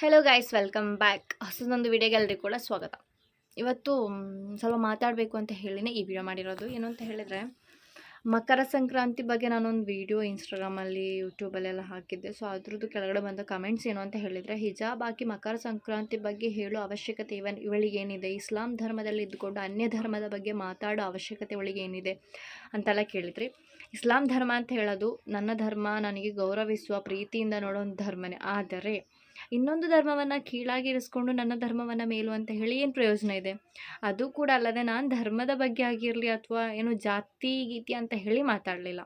Hello guys welcome back ಹೊಸದೊಂದು ವಿಡಿಯೋಗೆ ಎಲ್ರಿಗೂ ಕೂಡ ಸ್ವಾಗತ. ಇವತ್ತು ಸ್ವಲ್ಪ ಮಾತಾಡಬೇಕು ಅಂತ ಹೇಳಿನೇ ಈ ವಿಡಿಯೋ ಮಾಡಿರೋದು. ಏನು ಅಂತ ಹೇಳಿದರೆ, ಮಕರ ಸಂಕ್ರಾಂತಿ ಬಗ್ಗೆ ನಾನೊಂದು ವಿಡಿಯೋ ಇನ್ಸ್ಟಾಗ್ರಾಮಲ್ಲಿ ಯೂಟ್ಯೂಬಲ್ಲೆಲ್ಲ ಹಾಕಿದ್ದೆ. ಸೊ ಅದ್ರದ್ದು ಕೆಳಗಡೆ ಬಂದ ಕಮೆಂಟ್ಸ್ ಏನು ಅಂತ ಹೇಳಿದರೆ, ಹಿಜಾಬ್ ಹಾಕಿ ಮಕರ ಸಂಕ್ರಾಂತಿ ಬಗ್ಗೆ ಹೇಳೋ ಅವಶ್ಯಕತೆ ಇವನ್ ಇವಳಿಗೇನಿದೆ ಇಸ್ಲಾಂ ಧರ್ಮದಲ್ಲಿ ಇದ್ದುಕೊಂಡು ಅನ್ಯ ಧರ್ಮದ ಬಗ್ಗೆ ಮಾತಾಡೋ ಅವಶ್ಯಕತೆ ಇವಳಿಗೆ ಏನಿದೆ ಅಂತೆಲ್ಲ ಕೇಳಿದ್ರಿ. ಇಸ್ಲಾಂ ಧರ್ಮ ಅಂತ ಹೇಳೋದು, ನನ್ನ ಧರ್ಮ ನನಗೆ ಗೌರವಿಸುವ ಪ್ರೀತಿಯಿಂದ ನೋಡೋ ಒಂದು ಧರ್ಮನೇ. ಆದರೆ ಇನ್ನೊಂದು ಧರ್ಮವನ್ನು ಕೀಳಾಗಿರಿಸ್ಕೊಂಡು ನನ್ನ ಧರ್ಮವನ್ನು ಮೇಲು ಅಂತ ಹೇಳಿ ಏನು ಪ್ರಯೋಜನ ಇದೆ? ಅದು ಕೂಡ ಅಲ್ಲದೆ ನಾನು ಧರ್ಮದ ಬಗ್ಗೆ ಆಗಿರಲಿ ಅಥವಾ ಏನು ಜಾತಿ ಗೀತಿ ಅಂತ ಹೇಳಿ ಮಾತಾಡಲಿಲ್ಲ.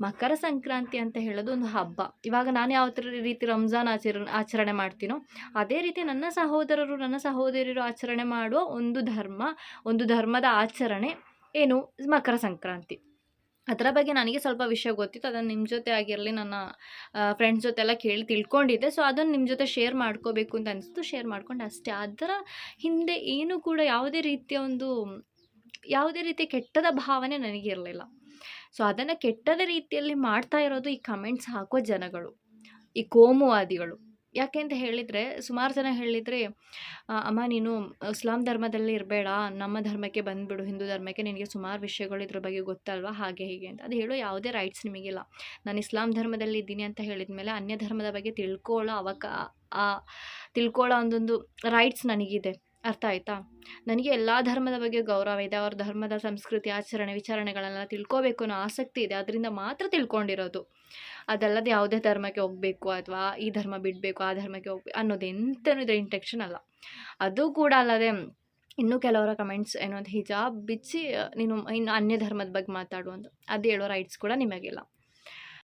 ಮಕರ ಸಂಕ್ರಾಂತಿ ಅಂತ ಹೇಳೋದು ಒಂದು ಹಬ್ಬ. ಇವಾಗ ನಾನು ಯಾವ ಥರ ರೀತಿ ರಂಜಾನ್ ಆಚರ, ಆಚರಣೆ ಮಾಡ್ತೀನೋ, ಅದೇ ರೀತಿ ನನ್ನ ಸಹೋದರರು ನನ್ನ ಸಹೋದರಿಯರು ಆಚರಣೆ ಮಾಡುವ ಒಂದು ಧರ್ಮ, ಒಂದು ಧರ್ಮದ ಆಚರಣೆ ಏನು ಮಕರ ಸಂಕ್ರಾಂತಿ. ಅದರ ಬಗ್ಗೆ ನನಗೆ ಸ್ವಲ್ಪ ವಿಷಯ ಗೊತ್ತಿತ್ತು. ಅದನ್ನು ನಿಮ್ಮ ಜೊತೆ ಆಗಿರಲಿ ನನ್ನ ಫ್ರೆಂಡ್ಸ್ ಜೊತೆ ಎಲ್ಲ ಕೇಳಿ ತಿಳ್ಕೊಂಡಿದ್ದೆ. ಸೊ ಅದನ್ನು ನಿಮ್ಮ ಜೊತೆ ಶೇರ್ ಮಾಡ್ಕೋಬೇಕು ಅಂತ ಅನಿಸ್ತು ಶೇರ್ ಮಾಡ್ಕೊಂಡು ಅಷ್ಟೇ. ಅದರ ಹಿಂದೆ ಏನೂ ಕೂಡ ಯಾವುದೇ ರೀತಿಯ ಒಂದು, ಯಾವುದೇ ರೀತಿಯ ಕೆಟ್ಟದ ಭಾವನೆ ನನಗಿರಲಿಲ್ಲ ಸೊ ಅದನ್ನು ಕೆಟ್ಟದ ರೀತಿಯಲ್ಲಿ ಮಾಡ್ತಾ ಇರೋದು ಈ ಕಮೆಂಟ್ಸ್ ಹಾಕೋ ಜನಗಳು, ಈ ಕೋಮುವಾದಿಗಳು. ಯಾಕೆ ಅಂತ ಹೇಳಿದರೆ, ಸುಮಾರು ಜನ ಹೇಳಿದರೆ ಅಮ್ಮ ನೀನು ಇಸ್ಲಾಂ ಧರ್ಮದಲ್ಲಿ ಇರಬೇಡ, ನಮ್ಮ ಧರ್ಮಕ್ಕೆ ಬಂದುಬಿಡು, ಹಿಂದೂ ಧರ್ಮಕ್ಕೆ ನಿನಗೆ ಸುಮಾರು ವಿಷಯಗಳು ಇದ್ರ ಬಗ್ಗೆ ಗೊತ್ತಲ್ವಾ, ಹಾಗೆ, ಹೀಗೆ ಅಂತ. ಅದು ಹೇಳೋ ಯಾವುದೇ ರೈಟ್ಸ್ ನಿಮಗಿಲ್ಲ. ನಾನು ಇಸ್ಲಾಂ ಧರ್ಮದಲ್ಲಿ ಇದ್ದೀನಿ ಅಂತ ಹೇಳಿದ ಮೇಲೆ ಅನ್ಯ ಧರ್ಮದ ಬಗ್ಗೆ ತಿಳ್ಕೊಳ್ಳೋ ಅವಕಾ ತಿಳ್ಕೊಳ್ಳೋ ಒಂದೊಂದು ರೈಟ್ಸ್ ನನಗಿದೆ. ಅರ್ಥ ಆಯ್ತಾ? ನನಗೆ ಎಲ್ಲ ಧರ್ಮದ ಬಗ್ಗೆ ಗೌರವ ಇದೆ, ಅವ್ರ ಧರ್ಮದ ಸಂಸ್ಕೃತಿ, ಆಚರಣೆ ವಿಚಾರಣೆಗಳೆಲ್ಲ ತಿಳ್ಕೋಬೇಕು ಅನ್ನೋ ಆಸಕ್ತಿ ಇದೆ ಅದರಿಂದ ಮಾತ್ರ ತಿಳ್ಕೊಂಡಿರೋದು. ಅದಲ್ಲದೆ ಯಾವುದೇ ಧರ್ಮಕ್ಕೆ ಹೋಗಬೇಕು ಅಥವಾ ಈ ಧರ್ಮ ಬಿಡಬೇಕು, ಆ ಧರ್ಮಕ್ಕೆ ಹೋಗ್ಬೇಕು ಅನ್ನೋದು ಎಂತನೂ ಇದೆ ಇಂಟೆಕ್ಷನ್ ಅಲ್ಲ. ಅದು ಕೂಡ ಅಲ್ಲದೆ ಇನ್ನೂ ಕೆಲವರ ಕಮೆಂಟ್ಸ್ ಏನೋ ಅಂತ ಹಿಜಾಬ್ ಬಿಚ್ಚಿ, ನೀನು ಇನ್ನು ಅನ್ಯ ಧರ್ಮದ ಬಗ್ಗೆ ಮಾತಾಡು ಅಂತ. ಅದು ಹೇಳೋ ರೈಟ್ಸ್ ಕೂಡ ನಿಮಗಿಲ್ಲ.